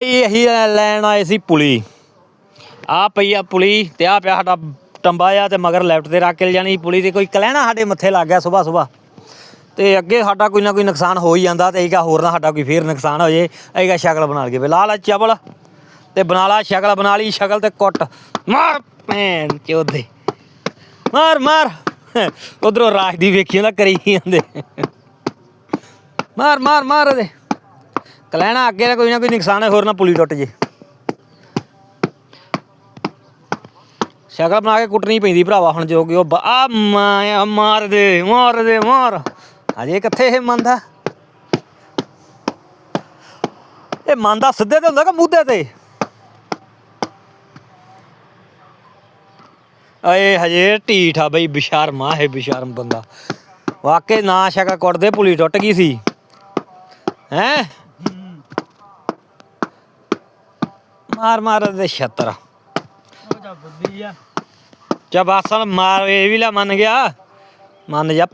ਇਹ ਅਸੀਂ ਲੈਣ ਆਏ ਸੀ ਪੁਲੀ। ਆ ਪਈ ਆ ਪੁਲੀ ਤੇ ਆ ਪਿਆ ਸਾਡਾ ਟੰਬਾ ਆ ਤੇ ਮਗਰ ਲੈਫਟ ਤੇ ਰੱਖ ਕੇ ਜਾਣੀ ਪੁਲੀ ਤੇ ਕੋਈ ਕਲੈਣਾ ਸਾਡੇ ਮੱਥੇ ਲੱਗ ਗਿਆ ਸਵੇਰ ਸਵੇਰ ਤੇ ਅੱਗੇ ਸਾਡਾ ਕੋਈ ਨਾ ਕੋਈ ਨੁਕਸਾਨ ਹੋ ਹੀ ਜਾਂਦਾ ਤੇ ਇਹਗਾ ਹੋਰ ਨਾ ਸਾਡਾ ਕੋਈ ਫੇਰ ਨੁਕਸਾਨ ਹੋ ਜੇ ਇਹਗਾ ਸ਼ਕਲ ਬਣਾ ਲਈਏ। ਲਾ ਲਾ ਚਬਲ ਤੇ ਬਣਾ ਲਾ ਸ਼ਕਲ, ਬਣਾ ਲਈ ਸ਼ਕਲ ਤੇ ਕੁੱਟ। ਮਾਰ ਭੈਣ ਚੋਦੇ ਮਾਰ ਮਾਰ। ਉਧਰੋਂ ਰਾਜ ਦੀ ਵੇਖੀ ਨਾ ਕਰੀ ਜਾਂਦੇ। ਮਾਰ ਮਾਰ ਮਾਰ ਉਹਦੇ। ਕਲੈਣਾ ਅੱਗੇ ਨਾ ਕੋਈ ਨਾ ਕੋਈ ਨੁਕਸਾਨ ਹੈ, ਹੋਰ ਨਾ ਪੁਲੀ ਟੁੱਟ ਜੇ। ਸ਼ਕਲ ਬਣਾ ਕੇ ਕੁੱਟਣੀ ਪੈਂਦੀ ਭਰਾਵਾ ਹੁਣ ਜੋ ਕਿ ਉਹ ਆ ਮਾਰ ਦੇ ਮਾਰ ਦੇ, ਮਾਰ। ਅਜੇ ਕਿੱਥੇ ਇਹ ਮੰਨਦਾ ਇਹ ਮੰਨਦਾ ਸਿੱਧੇ ਤੇ ਹੁੰਦਾ ਕਿ ਮੁੱਦੇ ਤੇ? ਏ ਹਜੇ ਢੀਠ ਆ ਬਈ, ਬਿਸ਼ਰਮਾ ਹੈ ਬਿਸ਼ਰਮ ਬੰਦਾ। ਵਾਕੇ ਨਾ ਸ਼ਕਲ ਕੁੱਟਦੇ, ਪੁਲੀ ਟੁੱਟ ਗਈ ਸੀ। ਹੈ? ਮਾਰ ਮਾਰ ਦੇ ਛੱਤਰ। ਉਹ ਜਾ ਬੁੱਧੀ ਆ। ਚਾ ਬਾਸਨ ਮਾਰ ਇਹ ਵੀ ਲੈ ਮੰਨ ਗਿਆ। ਮੰਨ ਜਾ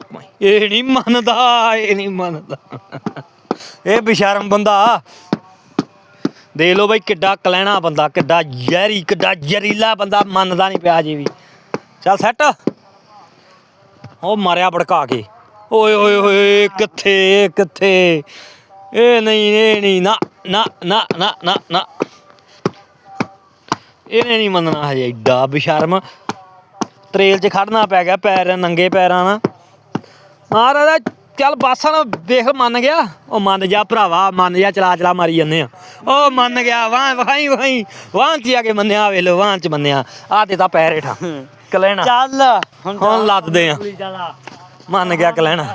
ਇਹ ਨਹੀਂ ਮੰਨਦਾ ਇਹ ਨਹੀਂ ਮੰਨਦਾ। ਇਹ ਬਿਸ਼ਰਮ ਬੰਦਾ। ਦੇ ਲੋ ਬਈ ਕਿੱਡਾ ਕਲੈਣਾ ਬੰਦਾ ਕਿੱਡਾ ਜ਼ਹਿਰੀ ਕਿੱਡਾ ਜ਼ਹਿਰੀਲਾ ਬੰਦਾ ਮੰਨਦਾ ਨਹੀਂ ਪਿਆ ਜੀ ਵੀ। ਚੱਲ ਸੈੱਟ। ਉਹ ਮਾਰਿਆ ਭੜਕਾ ਕੇ। ਓਏ ਹੋਏ ਹੋਏ ਕਿੱਥੇ ਕਿੱਥੇ? ਇਹ ਨਹੀਂ ਇਹ ਨਹੀਂ ਨਾ ਨਾ ਨਾ ਨਾ ਨਾ। ਇਹਨੇ ਨਹੀਂ ਮੰਨਣਾ ਹਜੇ ਏਡਾ ਬਿਸ਼ਰਮ। ਤਰੇਲ 'ਚ ਖੜਨਾ ਪੈ ਗਿਆ ਪੈਰ ਨੰਗੇ ਪੈਰਾਂ ਨਾਲ। ਮਹਾਰਾਜਾ ਚੱਲ ਬਾਸਾਂ ਨੂੰ ਦੇਖ ਮੰਨ ਗਿਆ। ਉਹ ਮੰਨ ਜਾ ਭਰਾਵਾ ਮੰਨ ਜਾ ਚਲਾ ਚਲਾ ਮਾਰੀ ਜਾਂਦੇ ਆ। ਉਹ ਮੰਨ ਗਿਆ ਵਾਹ ਵਾਹੀ ਵਾਹੀ। ਵਾਹ ਚ ਆ ਕੇ ਮੰਨਿਆ ਵੇ ਲੋ ਵਾਹ ਚ ਮੰਨਿਆ। ਆ ਤੇ ਤਾਂ ਪੈਰ ਹੇਠਾਂ। ਕਲੈਣਾ। ਚੱਲ ਹੁਣ ਲੱਦਦੇ ਆ। ਮੰਨ ਗਿਆ ਕਲੈਣਾ।